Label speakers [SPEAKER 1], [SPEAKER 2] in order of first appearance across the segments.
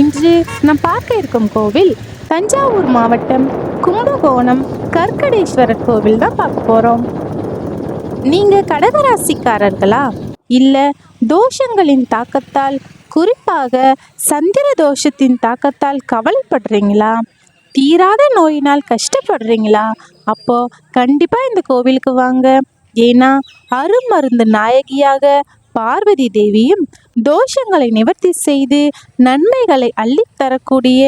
[SPEAKER 1] இன்று நாம் பார்க்க இருக்கும் கோவில் தஞ்சாவூர் மாவட்டம் கும்பகோணம் கற்கடேஸ்வரர் கோவில் தான் பார்க்க போகிறோம் நீங்கள் கடகராசிக்காரர்களா? இல்லை தோஷங்களின் தாக்கத்தால் குறிப்பாக சந்திர தோஷத்தின் தாக்கத்தால் கவலைப்படுறீங்களா? தீராத நோயினால் கஷ்டப்படுறீங்களா? அப்போ கண்டிப்பாக இந்த கோவிலுக்கு வாங்க. ஏன்னா அருமருந்து நாயகியாக பார்வதி தேவியும் தோஷங்களை நிவர்த்தி செய்து நன்மைகளை அள்ளித்தரக்கூடிய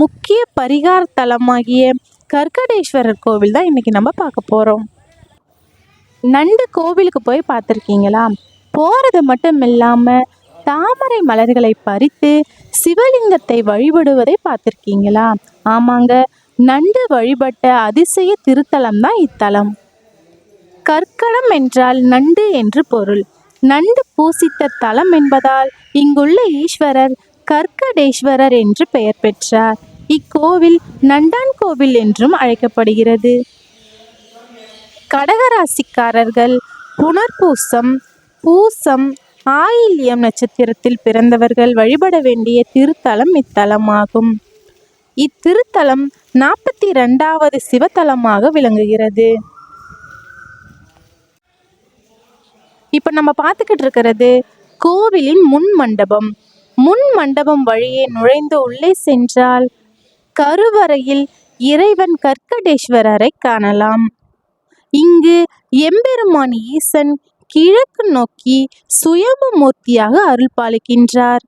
[SPEAKER 1] முக்கிய பரிகார தலமாகிய கற்கடேஸ்வரர் கோவில் தான் இன்னைக்கு நம்ம பார்க்க போகிறோம் நண்டு கோவிலுக்கு போய் பார்த்துருக்கீங்களா? போகிறது மட்டும் இல்லாமல் தாமரை மலர்களை பறித்து சிவலிங்கத்தை வழிபடுவதை பார்த்துருக்கீங்களா? ஆமாங்க நண்டு வழிபட்ட அதிசய திருத்தலம் தான் இத்தலம். கற்களம் என்றால் நண்டு என்று பொருள். நண்டு பூசித்த தலம் என்பதால் இங்குள்ள ஈஸ்வரர் கற்கடேஸ்வரர் என்று பெயர் பெற்றார். இக்கோவில் நண்டான் கோவில் என்றும் அழைக்கப்படுகிறது. கடகராசிக்காரர்கள் புனர்பூசம் பூசம் ஆயில்யம் நட்சத்திரத்தில் பிறந்தவர்கள் வழிபட வேண்டிய திருத்தலம் இத்தலமாகும். இத்திருத்தலம் நாற்பத்தி ரெண்டாவது சிவத்தலமாக விளங்குகிறது. இப்போ நம்ம பார்த்துக்கிட்டு இருக்கிறது கோவிலின் முன் மண்டபம். முன் மண்டபம் வழியே நுழைந்து உள்ளே சென்றால் கருவறையில் இறைவன் கற்கடேஸ்வரரை காணலாம். இங்கு எம்பெருமான் ஈசன் கிழக்கு நோக்கி சுயம்பு மூர்த்தியாக அருள் பாலிக்கின்றார்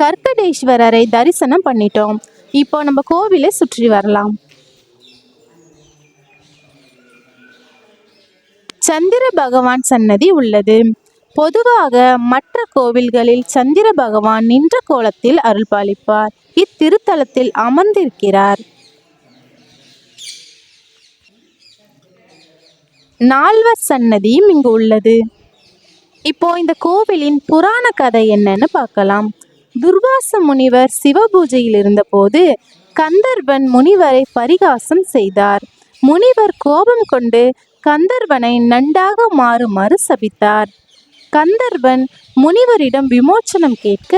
[SPEAKER 1] கற்கடேஸ்வரரை தரிசனம் பண்ணிட்டோம். இப்போ நம்ம கோவிலை சுற்றி வரலாம். சந்திர பகவான் சன்னதி உள்ளது. பொதுவாக மற்ற கோவில்களில் சந்திர பகவான் நின்ற கோலத்தில் அருள்பாலிப்பார். இத்திருத்தலத்தில் அமர்ந்திருக்கிறார். நால்வர் சன்னதியும் இங்கு உள்ளது. இப்போ இந்த கோவிலின் புராண கதை என்னன்னு பார்க்கலாம். துர்வாச முனிவர் சிவபூஜையில் இருந்தபோது கந்தர்வன் முனிவரை பரிகாசம் செய்தார். முனிவர் கோபம் கொண்டு கந்தர்வனை நண்டாக மாறுமாறு சபித்தார் கந்தர்வன் முனிவரிடம் விமோச்சனம் கேட்க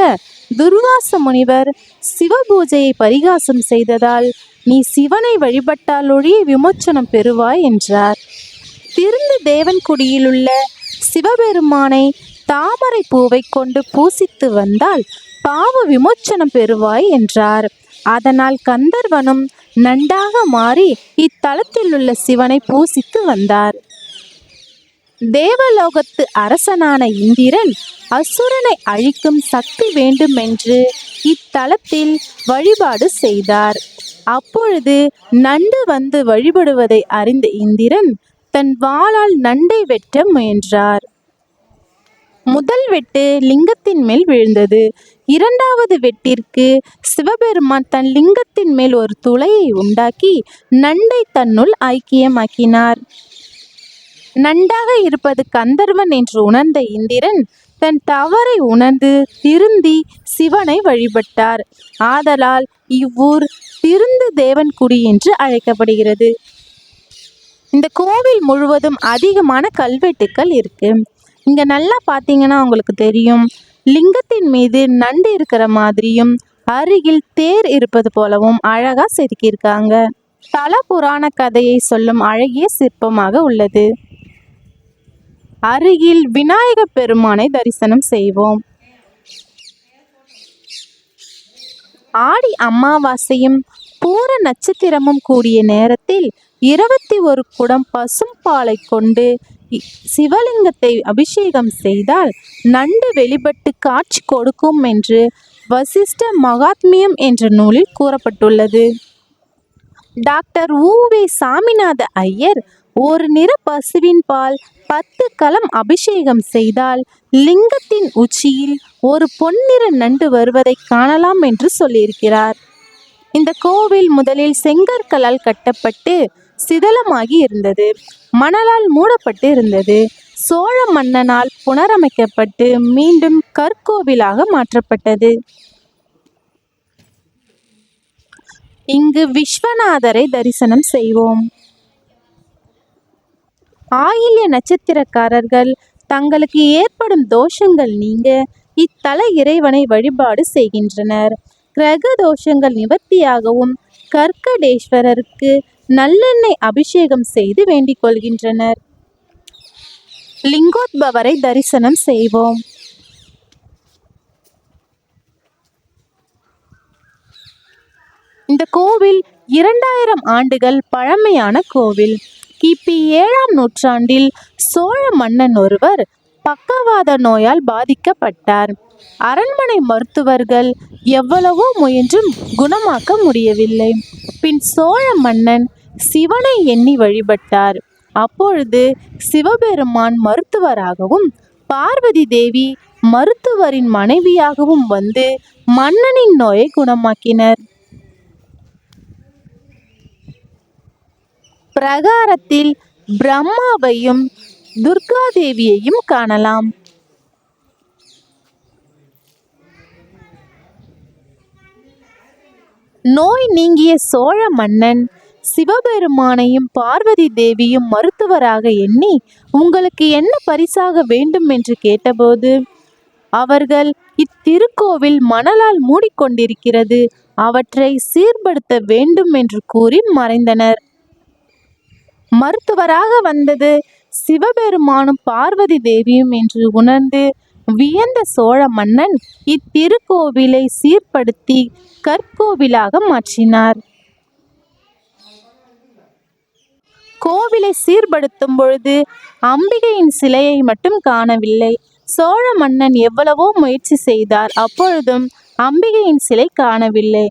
[SPEAKER 1] துர்வாச முனிவர் சிவபூஜையை பரிகாசம் செய்ததால் நீ சிவனை வழிபட்டாலொழிய விமோச்சனம் பெறுவாய் என்றார். திருந்து தேவன்குடியிலுள்ள சிவபெருமானை தாமரை பூவை கொண்டு பூசித்து வந்தால் பாவ விமோச்சனம் பெறுவாய் என்றார். அதனால் கந்தர்வனும் நண்டாக மாறி இத்தலத்தில் உள்ள சிவனை பூசித்து வந்தார். தேவலோகத்து அரசனான இந்திரன் அசுரனை அழிக்கும் சக்தி வேண்டுமென்று இத்தலத்தில் வழிபாடு செய்தார். அப்பொழுது நண்டு வந்து வழிபடுவதை அறிந்த இந்திரன் தன் வாளால் நண்டை வெட்ட முயன்றார். முதல் வெட்டு லிங்கத்தின் மேல் விழுந்தது. இரண்டாவது வெட்டிற்கு சிவபெருமான் தன் லிங்கத்தின் மேல் ஒரு துளையை உண்டாக்கி நண்டை தன்னுள் ஐக்கியமாக்கினார். நண்டாக இருப்பது கந்தர்வன் என்று உணர்ந்த இந்திரன் தன் தவறை உணர்ந்து திருந்தி சிவனை வழிபட்டார். ஆதலால் இவ்வூர் திருந்து தேவன்குடி என்று அழைக்கப்படுகிறது. இந்த கோவில் முழுவதும் அதிகமான கல்வெட்டுக்கள் இருக்கு. இங்க நல்லா பார்த்தீங்கன்னா உங்களுக்கு தெரியும். லிங்கத்தின் மீது நண்டு இருக்கிற மாதிரியும் அருகில் தேர் இருப்பது போலவும் அழகா செதுக்கியிருக்காங்க. தல புராண கதையை சொல்லும் அழகிய சிற்பமாக உள்ளது. அருகில் விநாயக பெருமானை தரிசனம் செய்வோம். ஆடி அமாவாசையும் பூர நட்சத்திரமும் கூடிய நேரத்தில் இருபத்தி ஒரு குடம் பசும் பாலை கொண்டு சிவலிங்கத்தை அபிஷேகம் செய்தால் நண்டு வெளிப்பட்டு காட்சி கொடுக்கும் என்று வசிஷ்ட மகாத்மியம் என்ற நூலில் கூறப்பட்டுள்ளது. டாக்டர் ஊவே சாமிநாத ஐயர் ஒரு நிற பசுவின் பால் பத்து கலம் அபிஷேகம் செய்தால் லிங்கத்தின் உச்சியில் ஒரு பொன்னிற நண்டு வருவதை காணலாம் என்று சொல்லியிருக்கிறார். இந்த கோவில் முதலில் செங்கற்களால் கட்டப்பட்டு சிதலமாகி இருந்தது. மணலால் மூடப்பட்டு இருந்தது சோழ மன்னனால் புனரமைக்கப்பட்டு மீண்டும் கற்கோவிலாக மாற்றப்பட்டது. இங்கு விஸ்வநாதரை தரிசனம் செய்வோம். ஆயில்ய நட்சத்திரக்காரர்கள் தங்களுக்கு ஏற்படும் தோஷங்கள் நீங்க இத்தல இறைவனை வழிபாடு செய்கின்றனர். கிரக தோஷங்கள் நிவர்த்தியாகவும் கற்கடேஸ்வரருக்கு நல்லெண்ணெய் அபிஷேகம் செய்து வேண்டிக் கொள்கின்றனர். லிங்கோத்பவரை தரிசனம் செய்வோம். இந்த கோவில் இரண்டாயிரம் ஆண்டுகள் பழமையான கோவில். கிபி ஏழாம் நூற்றாண்டில் சோழ மன்னன் ஒருவர் பக்கவாத நோயால் பாதிக்கப்பட்டார். அரண்மனை மருத்துவர்கள் எவ்வளவோ முயன்றும் குணமாக்க முடியவில்லை. பின் சோழ மன்னன் சிவனை எண்ணி வழிபட்டார். அப்பொழுது சிவபெருமான் மருத்துவராகவும் பார்வதி தேவி மருத்துவரின் மனைவியாகவும் வந்து மன்னனின் நோயை குணமாக்கினர். பிரகாரத்தில் பிரம்மாவையும் துர்காதேவியையும் காணலாம். நோய் நீங்கிய சோழ மன்னன் சிவபெருமானையும் பார்வதி தேவியும் மருத்துவராக எண்ணி உங்களுக்கு என்ன பரிசாக வேண்டும்? என்று கேட்டபோது அவர்கள் இத்திருக்கோவில் மணலால் மூடிக்கொண்டிருக்கிறது. அவற்றை சீர்படுத்த வேண்டும் என்று கூறி மறைந்தனர். மருத்துவராக வந்தது சிவபெருமானும் பார்வதி தேவியும் என்று உணர்ந்து வியந்த சோழ மன்னன் இத்திருக்கோவிலை சீர்படுத்தி கற்கோவிலாக மாற்றினார். கோவிலை சீர்படுத்தும் பொழுது அம்பிகையின் சிலையை மட்டும் காணவில்லை. சோழ மன்னன் எவ்வளவோ முயற்சி செய்தார். அப்பொழுதும் அம்பிகையின் சிலை காணவில்லை.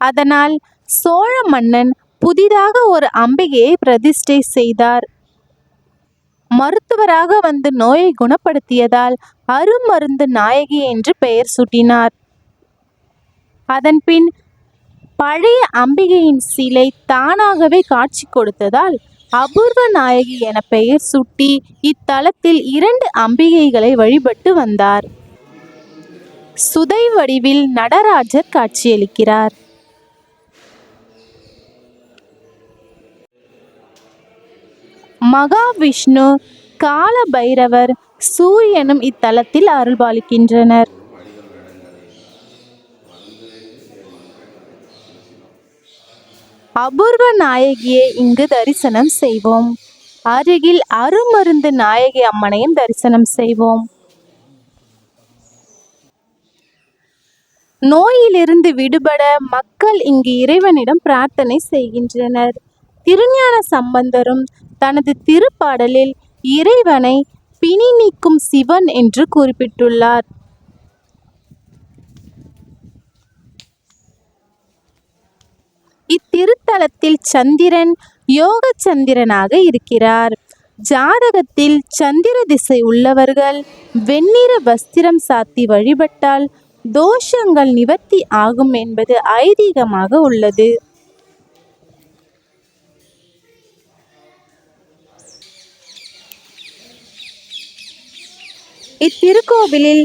[SPEAKER 1] அதனால் சோழ மன்னன் புதிதாக ஒரு அம்பிகையை பிரதிஷ்டை செய்தார். மருத்துவராக வந்து நோயை குணப்படுத்தியதால் அருமருந்து நாயகி என்று பெயர் சூட்டினார். அதன்பின் பழைய அம்பிகையின் சிலை தானாகவே காட்சி கொடுத்ததால் அபூர்வ நாயகி என பெயர் சூட்டி இத்தலத்தில் இரண்டு அம்பிகைகளை வழிபட்டு வந்தார். சுதை வடிவில் நடராஜர் காட்சியளிக்கிறார். மகாவிஷ்ணு கால பைரவர் சூரியனும் இத்தலத்தில் அருள்பாலிக்கின்றனர். அபூர்வ நாயகியை இங்கு தரிசனம் செய்வோம். அருகில் அருமருந்து நாயகி அம்மனையும் தரிசனம் செய்வோம். நோயிலிருந்து விடுபட மக்கள் இங்கு இறைவனிடம் பிரார்த்தனை செய்கின்றனர். திருஞான சம்பந்தரும் தனது திருப்பாடலில் இறைவனை பிணி நீக்கும் சிவன் என்று குறிப்பிட்டுள்ளார். இத்திரு தளத்தில் சந்திரன் யோக சந்திரனாக இருக்கிறார். ஜாதகத்தில் சந்திர திசை உள்ளவர்கள் வெண்ணிற வஸ்திரம் சாத்தி வழிபட்டால் தோஷங்கள் நிவர்த்தி ஆகும் என்பது ஐதீகமாக உள்ளது. இத்திருக்கோவிலில்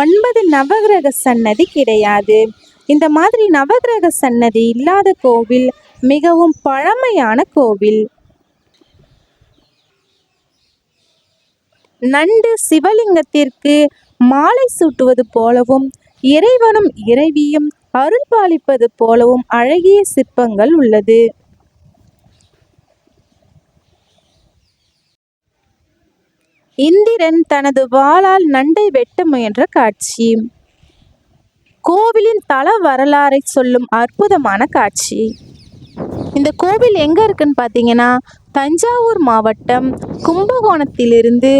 [SPEAKER 1] ஒன்பது நவகிரக சன்னதி கிடையாது. இந்த மாதிரி நவகிரக சன்னதி இல்லாத கோவில் மிகவும் பழமையான கோவில். நண்டு சிவலிங்கத்திற்கு மாலை சூட்டுவது போலவும் இறைவனும் இறைவியும் அருள்பாலிப்பது போலவும் அழகிய சிற்பங்கள் உள்ளது. இந்திரன் தனது வாளால் நண்டை வெட்ட முயன்ற காட்சி. கோவிலின் தல வரலாறை சொல்லும் அற்புதமான காட்சி. இந்த கோவில் எங்கே இருக்குன்னு பார்த்தீங்கன்னா தஞ்சாவூர் மாவட்டம் கும்பகோணத்திலிருந்து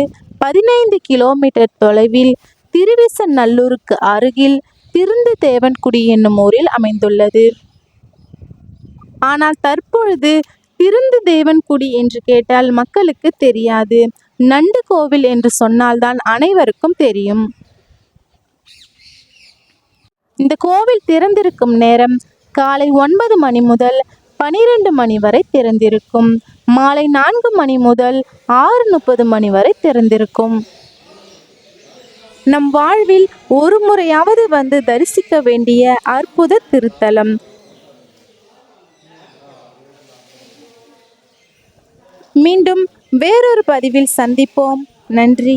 [SPEAKER 1] பதினைந்து கிலோமீட்டர் தொலைவில் திருவிசநல்லூருக்கு அருகில் திருந்து தேவன்குடி என்னும் ஊரில் அமைந்துள்ளது. ஆனால் தற்பொழுது திருந்து தேவன்குடி என்று கேட்டால் மக்களுக்கு தெரியாது. நண்டு கோவில் என்று சொன்னால்தான் அனைவருக்கும் தெரியும். இந்த கோவில் திறந்திருக்கும் நேரம் காலை ஒன்பது மணி முதல் பனிரெண்டு மணி வரை திறந்திருக்கும். மாலை நான்கு மணி முதல் ஆறு முப்பது மணி வரை திறந்திருக்கும். நம் வாழ்வில் ஒரு முறையாவது வந்து தரிசிக்க வேண்டிய அற்புத திருத்தலம். மீண்டும் வேறொரு பதிவில் சந்திப்போம். நன்றி.